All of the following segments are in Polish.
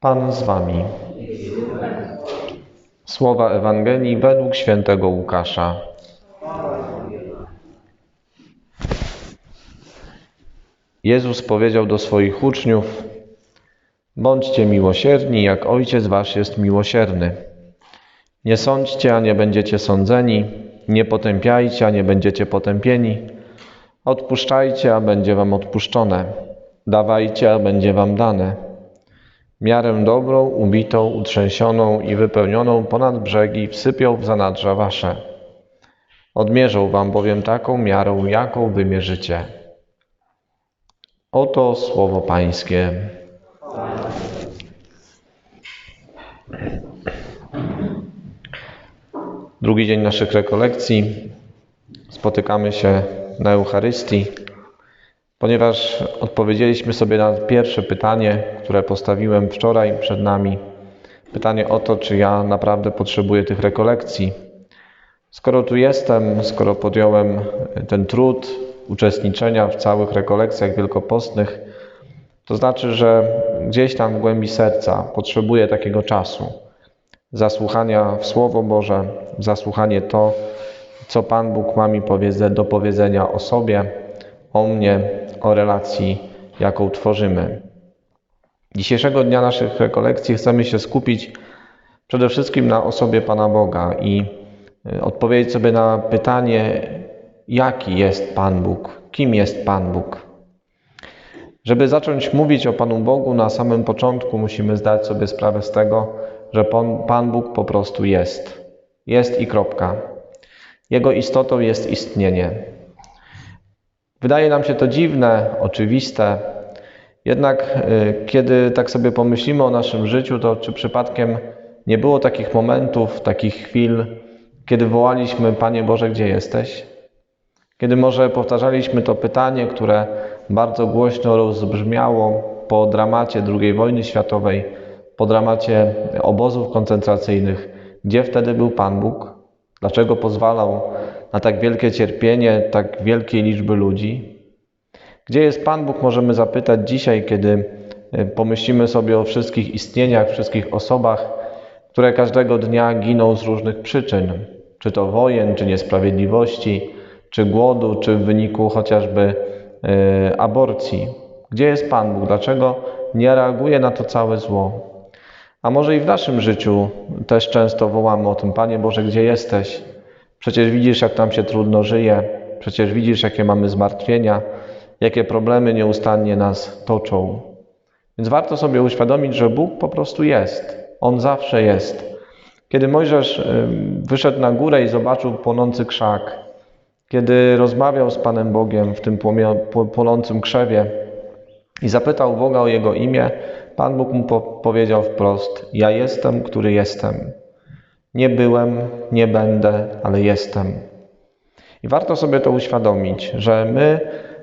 Pan z wami. Słowa Ewangelii według świętego Łukasza. Jezus powiedział do swoich uczniów: Bądźcie miłosierni, jak Ojciec Wasz jest miłosierny. Nie sądźcie, a nie będziecie sądzeni. Nie potępiajcie, a nie będziecie potępieni. Odpuszczajcie, a będzie Wam odpuszczone. Dawajcie, a będzie Wam dane. Miarę dobrą, ubitą, utrzęsioną i wypełnioną ponad brzegi wsypią w zanadrza Wasze. Odmierzą Wam bowiem taką miarą, jaką wymierzycie. Oto słowo Pańskie. Drugi dzień naszych rekolekcji. Spotykamy się na Eucharystii, ponieważ odpowiedzieliśmy sobie na pierwsze pytanie, które postawiłem wczoraj przed nami. Pytanie o to, czy ja naprawdę potrzebuję tych rekolekcji. Skoro tu jestem, skoro podjąłem ten trud uczestniczenia w całych rekolekcjach wielkopostnych, to znaczy, że gdzieś tam w głębi serca potrzebuję takiego czasu zasłuchania w Słowo Boże, zasłuchanie to, co Pan Bóg ma mi do powiedzenia o sobie, o mnie, o relacji, jaką tworzymy. Dzisiejszego dnia naszych rekolekcji chcemy się skupić przede wszystkim na osobie Pana Boga i odpowiedzieć sobie na pytanie, jaki jest Pan Bóg, kim jest Pan Bóg. Żeby zacząć mówić o Panu Bogu, na samym początku musimy zdać sobie sprawę z tego, że Pan, Pan Bóg po prostu jest. Jest i kropka. Jego istotą jest istnienie. Wydaje nam się to dziwne, oczywiste, jednak y, kiedy tak sobie pomyślimy o naszym życiu, to czy przypadkiem nie było takich momentów, takich chwil, kiedy wołaliśmy: Panie Boże, gdzie jesteś? Kiedy może powtarzaliśmy to pytanie, które bardzo głośno rozbrzmiało po dramacie II wojny światowej, po dramacie obozów koncentracyjnych, gdzie wtedy był Pan Bóg? Dlaczego pozwalał na tak wielkie cierpienie tak wielkiej liczby ludzi? Gdzie jest Pan Bóg, możemy zapytać dzisiaj, kiedy pomyślimy sobie o wszystkich istnieniach, wszystkich osobach, które każdego dnia giną z różnych przyczyn, czy to wojen, czy niesprawiedliwości, czy głodu, czy w wyniku chociażby y, aborcji. Gdzie jest Pan Bóg? Dlaczego nie reaguje na to całe zło? A może i w naszym życiu też często wołamy o tym, Panie Boże, gdzie jesteś? Przecież widzisz, jak nam się trudno żyje, przecież widzisz, jakie mamy zmartwienia, jakie problemy nieustannie nas toczą. Więc warto sobie uświadomić, że Bóg po prostu jest. On zawsze jest. Kiedy Mojżesz wyszedł na górę i zobaczył płonący krzak, kiedy rozmawiał z Panem Bogiem w tym płonącym krzewie i zapytał Boga o Jego imię, Pan Bóg mu powiedział wprost: Ja jestem, który jestem. Nie byłem, nie będę, ale jestem. I warto sobie to uświadomić, że my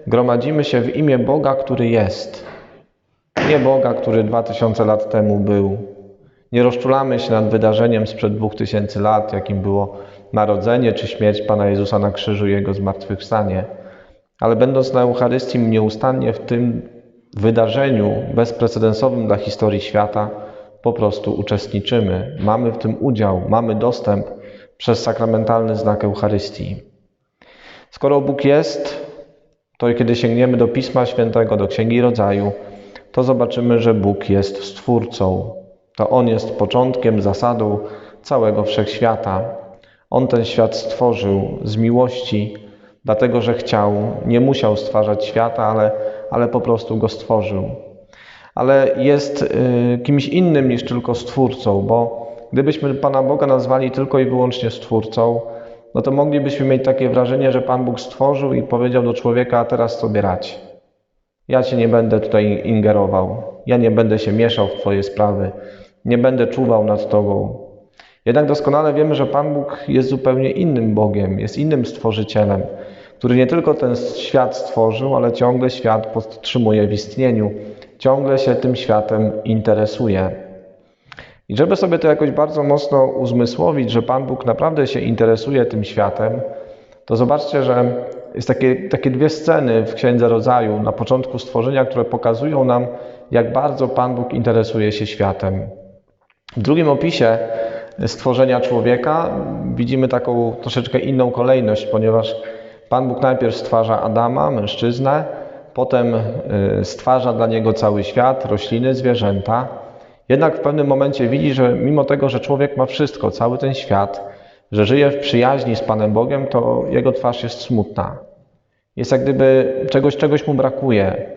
gromadzimy się w imię Boga, który jest. Nie Boga, który dwa tysiące lat temu był. Nie rozczulamy się nad wydarzeniem sprzed dwóch tysięcy lat, jakim było narodzenie czy śmierć Pana Jezusa na krzyżu i Jego zmartwychwstanie. Ale będąc na Eucharystii nieustannie w tym wydarzeniu bezprecedensowym dla historii świata, po prostu uczestniczymy, mamy w tym udział, mamy dostęp przez sakramentalny znak Eucharystii. Skoro Bóg jest, to kiedy sięgniemy do Pisma Świętego, do Księgi Rodzaju, to zobaczymy, że Bóg jest Stwórcą. To On jest początkiem, zasadą całego wszechświata. On ten świat stworzył z miłości, dlatego że chciał, nie musiał stwarzać świata, ale, ale po prostu go stworzył. Ale jest y, kimś innym niż tylko stwórcą, bo gdybyśmy Pana Boga nazwali tylko i wyłącznie stwórcą, no to moglibyśmy mieć takie wrażenie, że Pan Bóg stworzył i powiedział do człowieka, a teraz sobie radź. Ja Cię nie będę tutaj ingerował, ja nie będę się mieszał w Twoje sprawy, nie będę czuwał nad Tobą. Jednak doskonale wiemy, że Pan Bóg jest zupełnie innym Bogiem, jest innym stworzycielem, który nie tylko ten świat stworzył, ale ciągle świat podtrzymuje w istnieniu, ciągle się tym światem interesuje. I żeby sobie to jakoś bardzo mocno uzmysłowić, że Pan Bóg naprawdę się interesuje tym światem, to zobaczcie, że jest takie, takie dwie sceny w Księdze Rodzaju na początku stworzenia, które pokazują nam, jak bardzo Pan Bóg interesuje się światem. W drugim opisie stworzenia człowieka widzimy taką troszeczkę inną kolejność, ponieważ Pan Bóg najpierw stwarza Adama, mężczyznę, potem y, stwarza dla niego cały świat, rośliny, zwierzęta. Jednak w pewnym momencie widzi, że mimo tego, że człowiek ma wszystko, cały ten świat, że żyje w przyjaźni z Panem Bogiem, to jego twarz jest smutna. Jest jak gdyby czegoś, czegoś mu brakuje.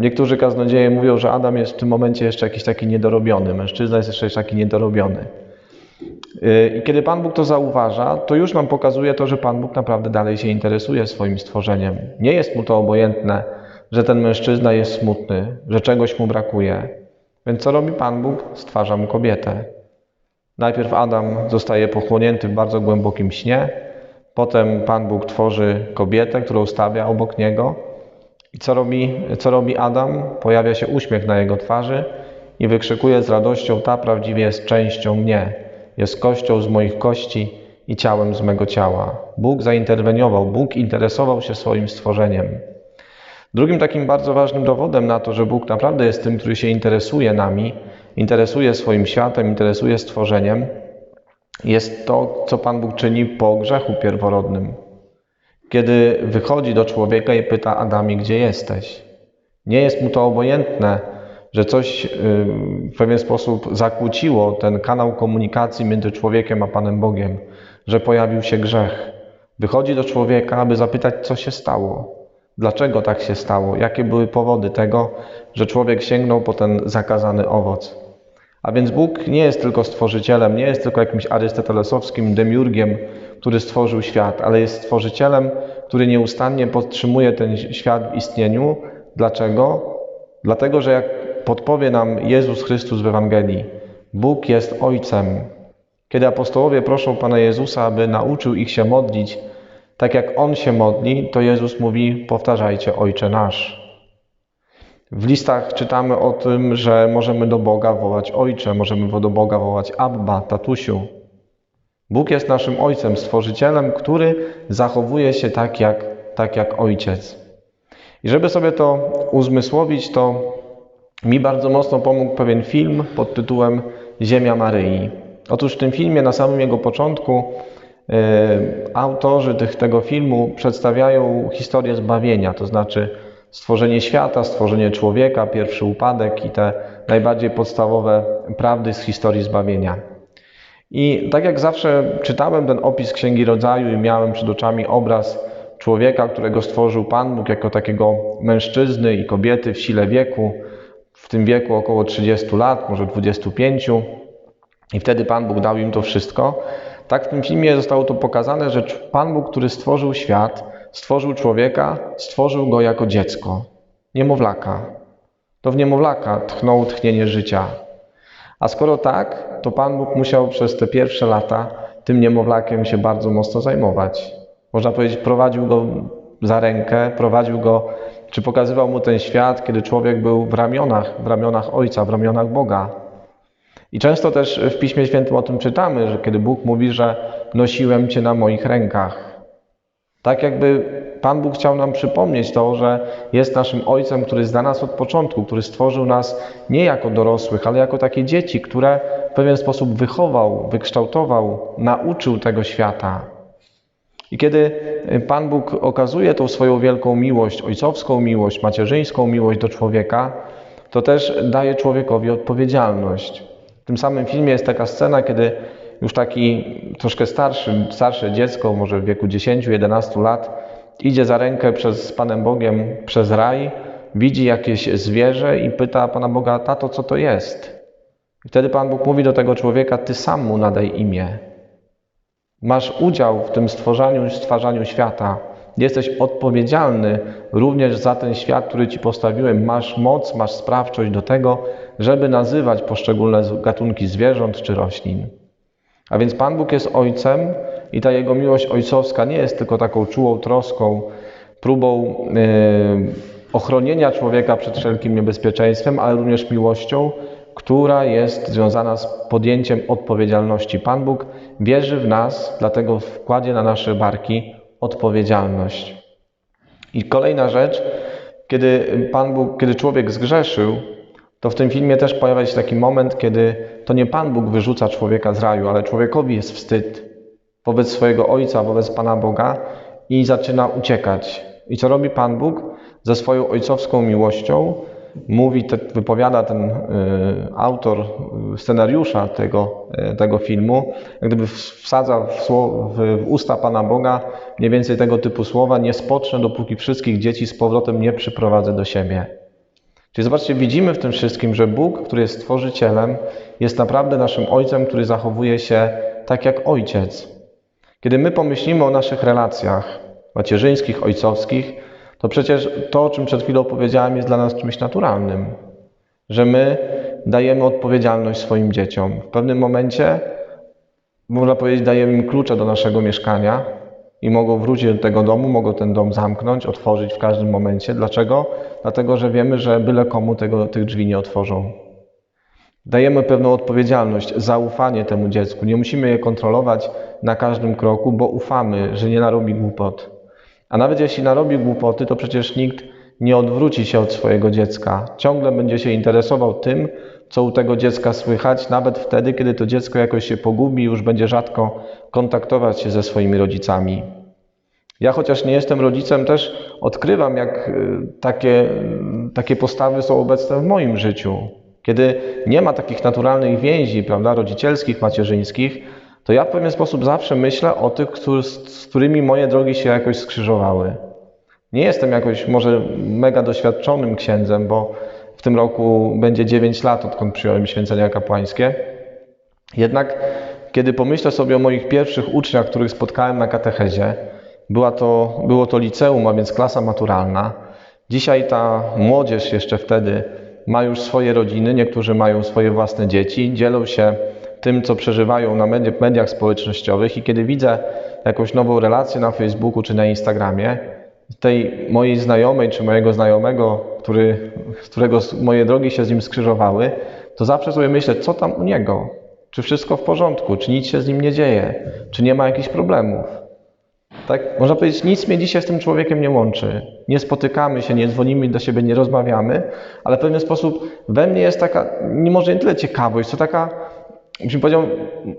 Niektórzy kaznodzieje mówią, że Adam jest w tym momencie jeszcze jakiś taki niedorobiony, mężczyzna jest jeszcze taki niedorobiony. Y, I kiedy Pan Bóg to zauważa, to już nam pokazuje to, że Pan Bóg naprawdę dalej się interesuje swoim stworzeniem. Nie jest mu to obojętne, że ten mężczyzna jest smutny, że czegoś mu brakuje. Więc co robi Pan Bóg? Stwarza mu kobietę. Najpierw Adam zostaje pochłonięty w bardzo głębokim śnie, potem Pan Bóg tworzy kobietę, którą stawia obok niego. I co robi, co robi Adam? Pojawia się uśmiech na jego twarzy i wykrzykuje z radością: Ta prawdziwie jest częścią mnie, jest kością z moich kości i ciałem z mego ciała. Bóg zainterweniował, Bóg interesował się swoim stworzeniem. Drugim takim bardzo ważnym dowodem na to, że Bóg naprawdę jest tym, który się interesuje nami, interesuje swoim światem, interesuje stworzeniem, jest to, co Pan Bóg czyni po grzechu pierworodnym. Kiedy wychodzi do człowieka i pyta Adamie, gdzie jesteś? Nie jest mu to obojętne, że coś y, w pewien sposób zakłóciło ten kanał komunikacji między człowiekiem a Panem Bogiem, że pojawił się grzech. Wychodzi do człowieka, aby zapytać, co się stało, dlaczego tak się stało, jakie były powody tego, że człowiek sięgnął po ten zakazany owoc. A więc Bóg nie jest tylko stworzycielem, nie jest tylko jakimś arystotelesowskim demiurgiem, który stworzył świat, ale jest stworzycielem, który nieustannie podtrzymuje ten świat w istnieniu. Dlaczego? Dlatego, że jak podpowie nam Jezus Chrystus w Ewangelii, Bóg jest Ojcem. Kiedy apostołowie proszą Pana Jezusa, aby nauczył ich się modlić, tak jak On się modli, to Jezus mówi: Powtarzajcie, Ojcze nasz. W listach czytamy o tym, że możemy do Boga wołać Ojcze, możemy do Boga wołać Abba, tatusiu. Bóg jest naszym Ojcem, Stworzycielem, który zachowuje się tak jak, tak jak Ojciec. I żeby sobie to uzmysłowić, to mi bardzo mocno pomógł pewien film pod tytułem Ziemia Maryi. Otóż w tym filmie, na samym jego początku, yy, autorzy tych, tego filmu przedstawiają historię zbawienia, to znaczy stworzenie świata, stworzenie człowieka, pierwszy upadek i te najbardziej podstawowe prawdy z historii zbawienia. I tak jak zawsze czytałem ten opis Księgi Rodzaju i miałem przed oczami obraz człowieka, którego stworzył Pan Bóg jako takiego mężczyzny i kobiety w sile wieku, w tym wieku około 30 lat, może 25. I wtedy Pan Bóg dał im to wszystko. Tak w tym filmie zostało to pokazane, że Pan Bóg, który stworzył świat, stworzył człowieka, stworzył go jako dziecko, niemowlaka. To w niemowlaka tchnął tchnienie życia. A skoro tak, to Pan Bóg musiał przez te pierwsze lata tym niemowlakiem się bardzo mocno zajmować. Można powiedzieć, prowadził go za rękę, prowadził go, czy pokazywał mu ten świat, kiedy człowiek był w ramionach, w ramionach Ojca, w ramionach Boga. I często też w Piśmie Świętym o tym czytamy, że kiedy Bóg mówi, że nosiłem Cię na moich rękach. Tak jakby Pan Bóg chciał nam przypomnieć to, że jest naszym Ojcem, który zna nas od początku, który stworzył nas nie jako dorosłych, ale jako takie dzieci, które w pewien sposób wychował, wykształtował, nauczył tego świata. I kiedy Pan Bóg okazuje tą swoją wielką miłość, ojcowską miłość, macierzyńską miłość do człowieka, to też daje człowiekowi odpowiedzialność. W tym samym filmie jest taka scena, kiedy już taki troszkę starszy, starsze dziecko, może w wieku 10-11 lat, idzie za rękę przez, z Panem Bogiem przez raj, widzi jakieś zwierzę i pyta Pana Boga, tato, co to jest? I wtedy Pan Bóg mówi do tego człowieka, ty sam mu nadaj imię. Masz udział w tym stworzeniu, stwarzaniu świata. Jesteś odpowiedzialny również za ten świat, który Ci postawiłem. Masz moc, masz sprawczość do tego, żeby nazywać poszczególne gatunki zwierząt czy roślin. A więc Pan Bóg jest Ojcem i ta Jego miłość ojcowska nie jest tylko taką czułą troską, próbą yy, ochronienia człowieka przed wszelkim niebezpieczeństwem, ale również miłością, która jest związana z podjęciem odpowiedzialności. Pan Bóg wierzy w nas, dlatego wkładzie na nasze barki odpowiedzialność. I kolejna rzecz, kiedy Pan Bóg, kiedy człowiek zgrzeszył, to w tym filmie też pojawia się taki moment, kiedy to nie Pan Bóg wyrzuca człowieka z raju, ale człowiekowi jest wstyd wobec swojego Ojca, wobec Pana Boga i zaczyna uciekać. I co robi Pan Bóg? Ze swoją ojcowską miłością mówi, te, wypowiada ten y, autor scenariusza tego, y, tego filmu, gdyby wsadza w, w, w, usta Pana Boga mniej więcej tego typu słowa, nie spocznę, dopóki wszystkich dzieci z powrotem nie przyprowadzę do siebie. Czyli zobaczcie, widzimy w tym wszystkim, że Bóg, który jest Stworzycielem, jest naprawdę naszym Ojcem, który zachowuje się tak jak Ojciec. Kiedy my pomyślimy o naszych relacjach macierzyńskich, ojcowskich, to przecież to, o czym przed chwilą powiedziałem, jest dla nas czymś naturalnym. Że my dajemy odpowiedzialność swoim dzieciom. W pewnym momencie, można powiedzieć, dajemy im klucze do naszego mieszkania i mogą wrócić do tego domu, mogą ten dom zamknąć, otworzyć w każdym momencie. Dlaczego? Dlatego, że wiemy, że byle komu tego, tych drzwi nie otworzą. Dajemy pewną odpowiedzialność, zaufanie temu dziecku. Nie musimy je kontrolować na każdym kroku, bo ufamy, że nie narobi głupot. A nawet jeśli narobi głupoty, to przecież nikt nie odwróci się od swojego dziecka. Ciągle będzie się interesował tym, co u tego dziecka słychać, nawet wtedy, kiedy to dziecko jakoś się pogubi, już będzie rzadko kontaktować się ze swoimi rodzicami. Ja, chociaż nie jestem rodzicem, też odkrywam, jak y, takie, takie postawy są obecne w moim życiu. Kiedy nie ma takich naturalnych więzi, prawda, rodzicielskich, macierzyńskich, to ja w pewien sposób zawsze myślę o tych, z którymi moje drogi się jakoś skrzyżowały. Nie jestem jakoś może mega doświadczonym księdzem, bo w tym roku będzie 9 lat, odkąd przyjąłem święcenia kapłańskie. Jednak kiedy pomyślę sobie o moich pierwszych uczniach, których spotkałem na katechezie, była to, było to liceum, a więc klasa maturalna. Dzisiaj ta młodzież jeszcze wtedy ma już swoje rodziny, niektórzy mają swoje własne dzieci, dzielą się tym, co przeżywają na mediach społecznościowych i kiedy widzę jakąś nową relację na Facebooku czy na Instagramie, tej mojej znajomej czy mojego znajomego, który, którego moje drogi się z nim skrzyżowały, to zawsze sobie myślę, co tam u niego? Czy wszystko w porządku? Czy nic się z nim nie dzieje? Czy nie ma jakichś problemów? Tak, można powiedzieć, nic mnie dzisiaj z tym człowiekiem nie łączy. Nie spotykamy się, nie dzwonimy do siebie, nie rozmawiamy, ale w pewien sposób we mnie jest taka, może nie tyle ciekawość, to taka byśmy powiedział,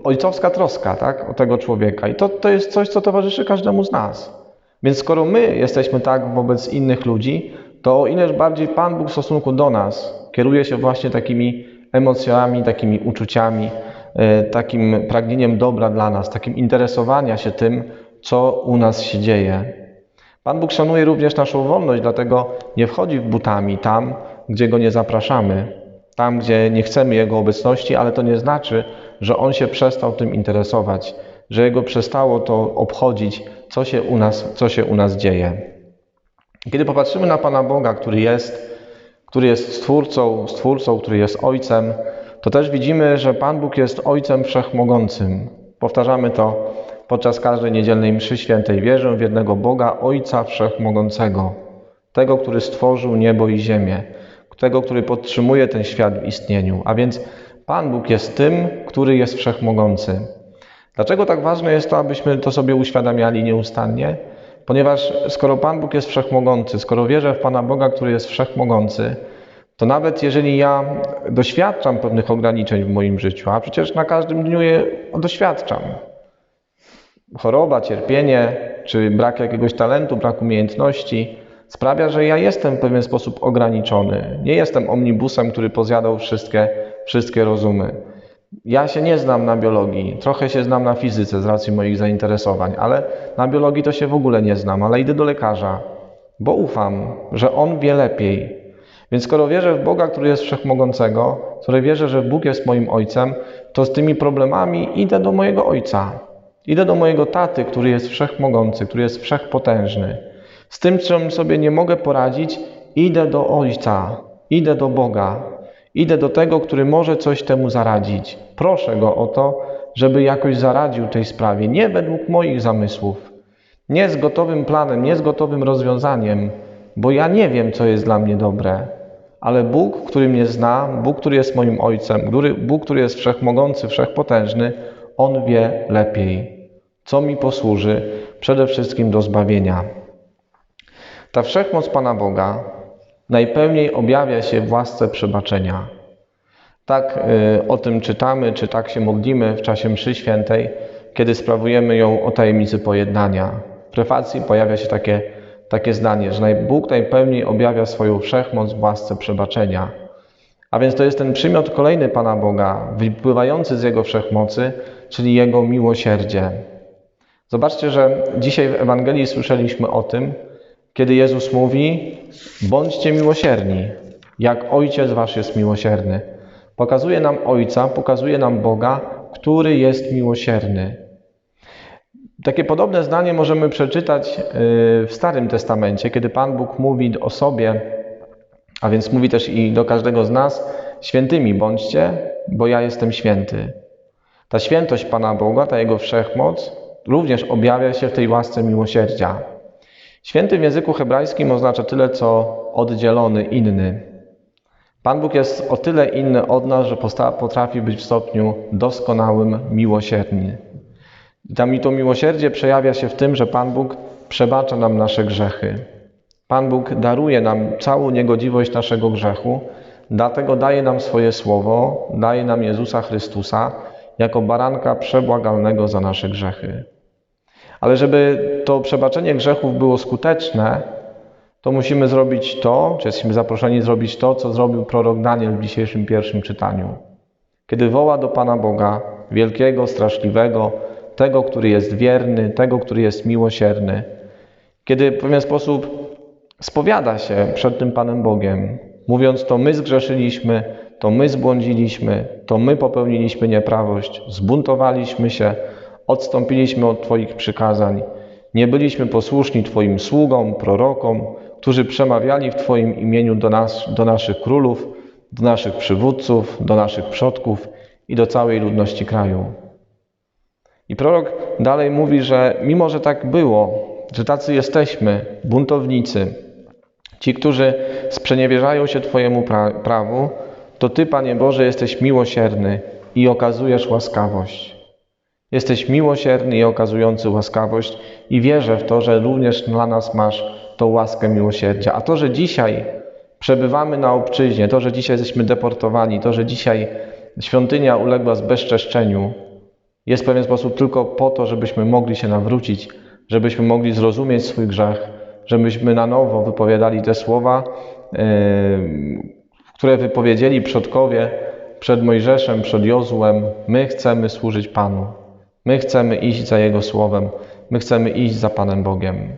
ojcowska troska tak, o tego człowieka. I to, to jest coś, co towarzyszy każdemu z nas. Więc skoro my jesteśmy tak wobec innych ludzi, to o ileż bardziej Pan Bóg w stosunku do nas kieruje się właśnie takimi emocjami, takimi uczuciami, e, takim pragnieniem dobra dla nas, takim interesowania się tym, co u nas się dzieje. Pan Bóg szanuje również naszą wolność, dlatego nie wchodzi w butami tam, gdzie go nie zapraszamy tam, gdzie nie chcemy Jego obecności, ale to nie znaczy, że On się przestał tym interesować, że Jego przestało to obchodzić, co się u nas, co się u nas dzieje. Kiedy popatrzymy na Pana Boga, który jest, który jest Stwórcą, Stwórcą, który jest Ojcem, to też widzimy, że Pan Bóg jest Ojcem Wszechmogącym. Powtarzamy to podczas każdej niedzielnej mszy świętej. Wierzę w jednego Boga, Ojca Wszechmogącego, tego, który stworzył niebo i ziemię tego, który podtrzymuje ten świat w istnieniu. A więc Pan Bóg jest tym, który jest wszechmogący. Dlaczego tak ważne jest to, abyśmy to sobie uświadamiali nieustannie? Ponieważ skoro Pan Bóg jest wszechmogący, skoro wierzę w Pana Boga, który jest wszechmogący, to nawet jeżeli ja doświadczam pewnych ograniczeń w moim życiu, a przecież na każdym dniu je doświadczam, choroba, cierpienie, czy brak jakiegoś talentu, brak umiejętności, sprawia, że ja jestem w pewien sposób ograniczony. Nie jestem omnibusem, który pozjadał wszystkie, wszystkie rozumy. Ja się nie znam na biologii, trochę się znam na fizyce z racji moich zainteresowań, ale na biologii to się w ogóle nie znam, ale idę do lekarza, bo ufam, że on wie lepiej. Więc skoro wierzę w Boga, który jest wszechmogącego, skoro wierzę, że Bóg jest moim ojcem, to z tymi problemami idę do mojego ojca. Idę do mojego taty, który jest wszechmogący, który jest wszechpotężny. Z tym, czym sobie nie mogę poradzić, idę do Ojca, idę do Boga, idę do tego, który może coś temu zaradzić. Proszę Go o to, żeby jakoś zaradził tej sprawie, nie według moich zamysłów, nie z gotowym planem, nie z gotowym rozwiązaniem, bo ja nie wiem, co jest dla mnie dobre. Ale Bóg, który mnie zna, Bóg, który jest moim Ojcem, Bóg, który jest wszechmogący, wszechpotężny, On wie lepiej, co mi posłuży przede wszystkim do zbawienia. Ta wszechmoc Pana Boga najpełniej objawia się w łasce przebaczenia. Tak y, o tym czytamy, czy tak się modlimy w czasie mszy świętej, kiedy sprawujemy ją o tajemnicy pojednania. W prefacji pojawia się takie, takie zdanie, że Bóg najpełniej objawia swoją wszechmoc w łasce przebaczenia. A więc to jest ten przymiot kolejny Pana Boga, wypływający z Jego wszechmocy, czyli Jego miłosierdzie. Zobaczcie, że dzisiaj w Ewangelii słyszeliśmy o tym, kiedy Jezus mówi: Bądźcie miłosierni, jak Ojciec Wasz jest miłosierny. Pokazuje nam Ojca, pokazuje nam Boga, który jest miłosierny. Takie podobne zdanie możemy przeczytać y, w Starym Testamencie, kiedy Pan Bóg mówi o sobie, a więc mówi też i do każdego z nas: Świętymi bądźcie, bo ja jestem święty. Ta świętość Pana Boga, ta Jego wszechmoc, również objawia się w tej łasce miłosierdzia. Święty w języku hebrajskim oznacza tyle, co oddzielony, inny. Pan Bóg jest o tyle inny od nas, że potrafi być w stopniu doskonałym, miłosierny. Tam i to miłosierdzie przejawia się w tym, że Pan Bóg przebacza nam nasze grzechy. Pan Bóg daruje nam całą niegodziwość naszego grzechu, dlatego daje nam swoje słowo, daje nam Jezusa Chrystusa jako baranka przebłagalnego za nasze grzechy. Ale żeby to przebaczenie grzechów było skuteczne, to musimy zrobić to, czy jesteśmy zaproszeni zrobić to, co zrobił prorok Daniel w dzisiejszym pierwszym czytaniu. Kiedy woła do Pana Boga, wielkiego, straszliwego, tego, który jest wierny, tego, który jest miłosierny, kiedy w pewien sposób spowiada się przed tym Panem Bogiem, mówiąc to my zgrzeszyliśmy, to my zbłądziliśmy, to my popełniliśmy nieprawość, zbuntowaliśmy się, odstąpiliśmy od Twoich przykazań, nie byliśmy posłuszni Twoim sługom, prorokom, którzy przemawiali w Twoim imieniu do, nas, do naszych królów, do naszych przywódców, do naszych przodków i do całej ludności kraju. I prorok dalej mówi, że mimo, że tak było, że tacy jesteśmy, buntownicy, ci, którzy sprzeniewierzają się Twojemu pra prawu, to Ty, Panie Boże, jesteś miłosierny i okazujesz łaskawość. Jesteś miłosierny i okazujący łaskawość i wierzę w to, że również dla nas masz tą łaskę miłosierdzia. A to, że dzisiaj przebywamy na obczyźnie, to, że dzisiaj jesteśmy deportowani, to, że dzisiaj świątynia uległa zbezczeszczeniu, jest w pewien sposób tylko po to, żebyśmy mogli się nawrócić, żebyśmy mogli zrozumieć swój grzech, żebyśmy na nowo wypowiadali te słowa, yy, które wypowiedzieli przodkowie przed Mojżeszem, przed Jozłem. My chcemy służyć Panu. My chcemy iść za Jego słowem. My chcemy iść za Panem Bogiem.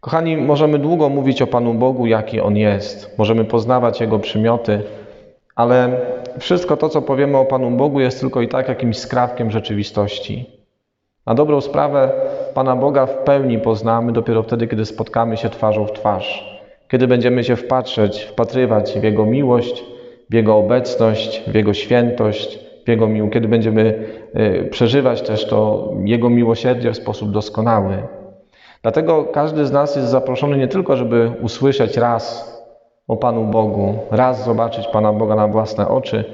Kochani, możemy długo mówić o Panu Bogu, jaki On jest. Możemy poznawać Jego przymioty, ale wszystko to, co powiemy o Panu Bogu, jest tylko i tak jakimś skrawkiem rzeczywistości. Na dobrą sprawę Pana Boga w pełni poznamy dopiero wtedy, kiedy spotkamy się twarzą w twarz. Kiedy będziemy się wpatrzeć, wpatrywać w Jego miłość, w Jego obecność, w Jego świętość, Jego miłość, kiedy będziemy y, przeżywać też to Jego miłosierdzie w sposób doskonały. Dlatego każdy z nas jest zaproszony nie tylko, żeby usłyszeć raz o Panu Bogu, raz zobaczyć Pana Boga na własne oczy,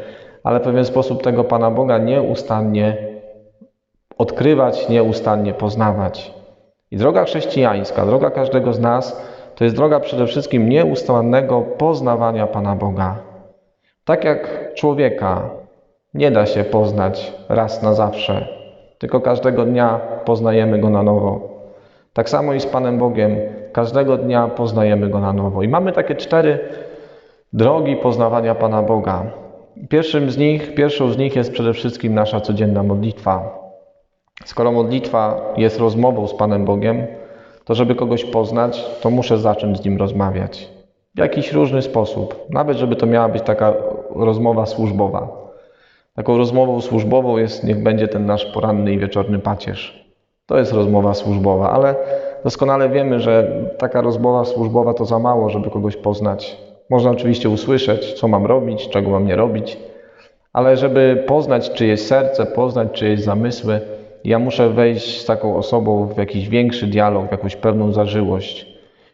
ale w pewien sposób tego Pana Boga nieustannie odkrywać, nieustannie poznawać. I droga chrześcijańska, droga każdego z nas, to jest droga przede wszystkim nieustannego poznawania Pana Boga. Tak jak człowieka nie da się poznać raz na zawsze, tylko każdego dnia poznajemy Go na nowo. Tak samo i z Panem Bogiem. Każdego dnia poznajemy Go na nowo. I mamy takie cztery drogi poznawania Pana Boga. Pierwszym z nich, pierwszą z nich jest przede wszystkim nasza codzienna modlitwa. Skoro modlitwa jest rozmową z Panem Bogiem, to żeby kogoś poznać, to muszę zacząć z Nim rozmawiać. W jakiś różny sposób. Nawet żeby to miała być taka rozmowa służbowa. Taką rozmową służbową jest, niech będzie ten nasz poranny i wieczorny pacierz. To jest rozmowa służbowa, ale doskonale wiemy, że taka rozmowa służbowa to za mało, żeby kogoś poznać. Można oczywiście usłyszeć, co mam robić, czego mam nie robić, ale żeby poznać czyjeś serce, poznać czyjeś zamysły, ja muszę wejść z taką osobą w jakiś większy dialog, w jakąś pewną zażyłość.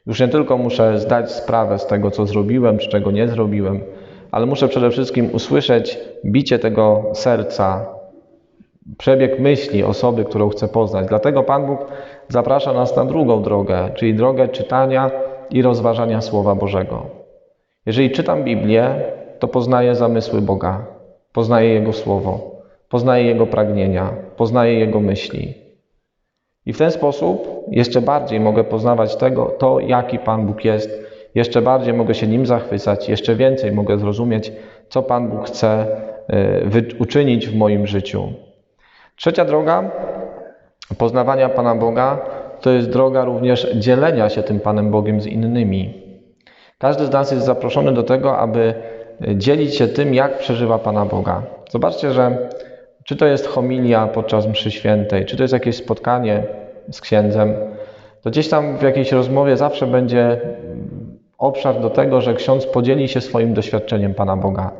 Już nie tylko muszę zdać sprawę z tego, co zrobiłem, czy czego nie zrobiłem, ale muszę przede wszystkim usłyszeć bicie tego serca, przebieg myśli osoby, którą chcę poznać. Dlatego Pan Bóg zaprasza nas na drugą drogę, czyli drogę czytania i rozważania Słowa Bożego. Jeżeli czytam Biblię, to poznaję zamysły Boga, poznaję Jego Słowo, poznaję Jego pragnienia, poznaję Jego myśli. I w ten sposób jeszcze bardziej mogę poznawać tego, to, jaki Pan Bóg jest, jeszcze bardziej mogę się Nim zachwycać, jeszcze więcej mogę zrozumieć, co Pan Bóg chce y, uczynić w moim życiu. Trzecia droga poznawania Pana Boga to jest droga również dzielenia się tym Panem Bogiem z innymi. Każdy z nas jest zaproszony do tego, aby dzielić się tym, jak przeżywa Pana Boga. Zobaczcie, że czy to jest homilia podczas mszy świętej, czy to jest jakieś spotkanie z księdzem, to gdzieś tam w jakiejś rozmowie zawsze będzie obszar do tego, że ksiądz podzieli się swoim doświadczeniem Pana Boga.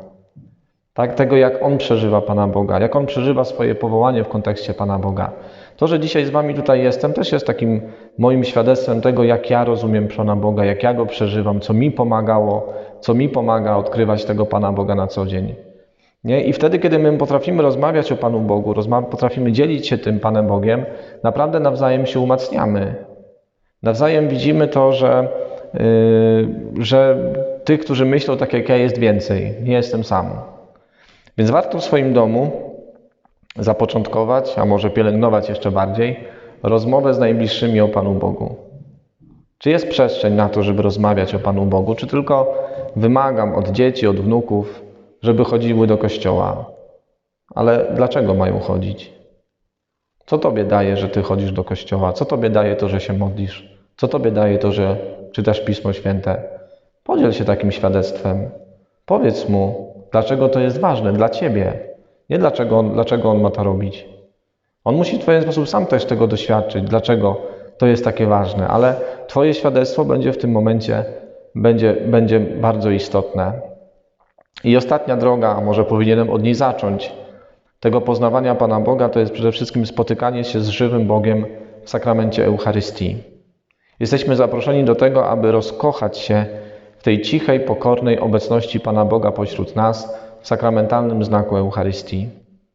Tak, tego, jak on przeżywa Pana Boga, jak on przeżywa swoje powołanie w kontekście Pana Boga. To, że dzisiaj z Wami tutaj jestem, też jest takim moim świadectwem tego, jak ja rozumiem Pana Boga, jak ja go przeżywam, co mi pomagało, co mi pomaga odkrywać tego Pana Boga na co dzień. Nie? I wtedy, kiedy my potrafimy rozmawiać o Panu Bogu, potrafimy dzielić się tym Panem Bogiem, naprawdę nawzajem się umacniamy. Nawzajem widzimy to, że, że tych, którzy myślą tak jak ja, jest więcej. Nie jestem sam. Więc warto w swoim domu zapoczątkować, a może pielęgnować jeszcze bardziej, rozmowę z najbliższymi o Panu Bogu. Czy jest przestrzeń na to, żeby rozmawiać o Panu Bogu, czy tylko wymagam od dzieci, od wnuków, żeby chodziły do kościoła? Ale dlaczego mają chodzić? Co Tobie daje, że Ty chodzisz do kościoła? Co Tobie daje to, że się modlisz? Co Tobie daje to, że czytasz Pismo Święte? Podziel się takim świadectwem. Powiedz mu, dlaczego to jest ważne dla Ciebie. Nie dlaczego on, dlaczego on ma to robić. On musi w Twoim sposób sam też tego doświadczyć, dlaczego to jest takie ważne, ale Twoje świadectwo będzie w tym momencie będzie, będzie bardzo istotne. I ostatnia droga, a może powinienem od niej zacząć, tego poznawania Pana Boga, to jest przede wszystkim spotykanie się z żywym Bogiem w sakramencie Eucharystii. Jesteśmy zaproszeni do tego, aby rozkochać się w tej cichej, pokornej obecności Pana Boga pośród nas w sakramentalnym znaku Eucharystii.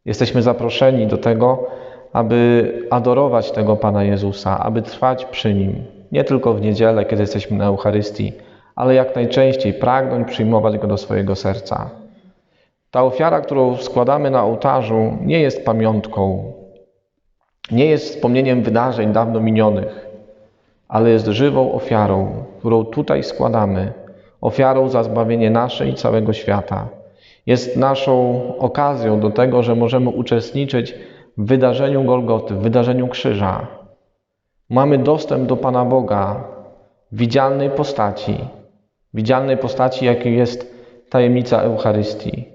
Jesteśmy zaproszeni do tego, aby adorować tego Pana Jezusa, aby trwać przy Nim, nie tylko w niedzielę, kiedy jesteśmy na Eucharystii, ale jak najczęściej pragnąć przyjmować Go do swojego serca. Ta ofiara, którą składamy na ołtarzu, nie jest pamiątką, nie jest wspomnieniem wydarzeń dawno minionych, ale jest żywą ofiarą, którą tutaj składamy, ofiarą za zbawienie nasze i całego świata. Jest naszą okazją do tego, że możemy uczestniczyć w wydarzeniu Golgoty, w wydarzeniu krzyża. Mamy dostęp do Pana Boga w widzialnej postaci, widzialnej postaci, jaką jest tajemnica Eucharystii.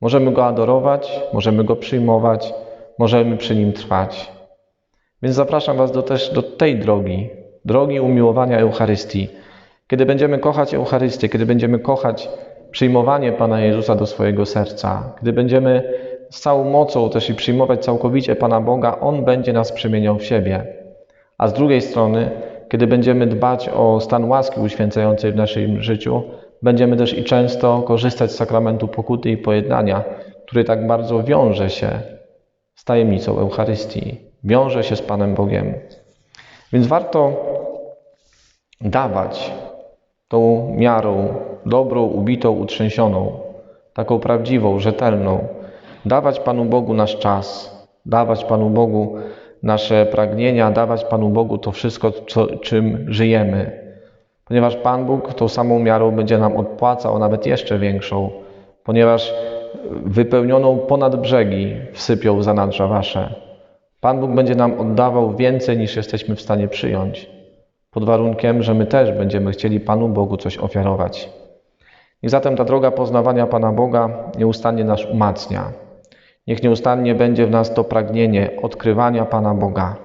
Możemy Go adorować, możemy Go przyjmować, możemy przy Nim trwać. Więc zapraszam Was do, też do tej drogi, drogi umiłowania Eucharystii. Kiedy będziemy kochać Eucharystię, kiedy będziemy kochać przyjmowanie Pana Jezusa do swojego serca, gdy będziemy z całą mocą też i przyjmować całkowicie Pana Boga, On będzie nas przemieniał w siebie. A z drugiej strony, kiedy będziemy dbać o stan łaski uświęcającej w naszym życiu, będziemy też i często korzystać z sakramentu pokuty i pojednania, który tak bardzo wiąże się z tajemnicą Eucharystii, wiąże się z Panem Bogiem. Więc warto dawać tą miarą dobrą, ubitą, utrzęsioną, taką prawdziwą, rzetelną, dawać Panu Bogu nasz czas, dawać Panu Bogu nasze pragnienia, dawać Panu Bogu to wszystko, co, czym żyjemy. Ponieważ Pan Bóg tą samą miarą będzie nam odpłacał, nawet jeszcze większą, ponieważ wypełnioną ponad brzegi wsypią zanadrza wasze. Pan Bóg będzie nam oddawał więcej niż jesteśmy w stanie przyjąć, pod warunkiem, że my też będziemy chcieli Panu Bogu coś ofiarować. I zatem ta droga poznawania Pana Boga nieustannie nas umacnia. Niech nieustannie będzie w nas to pragnienie odkrywania Pana Boga,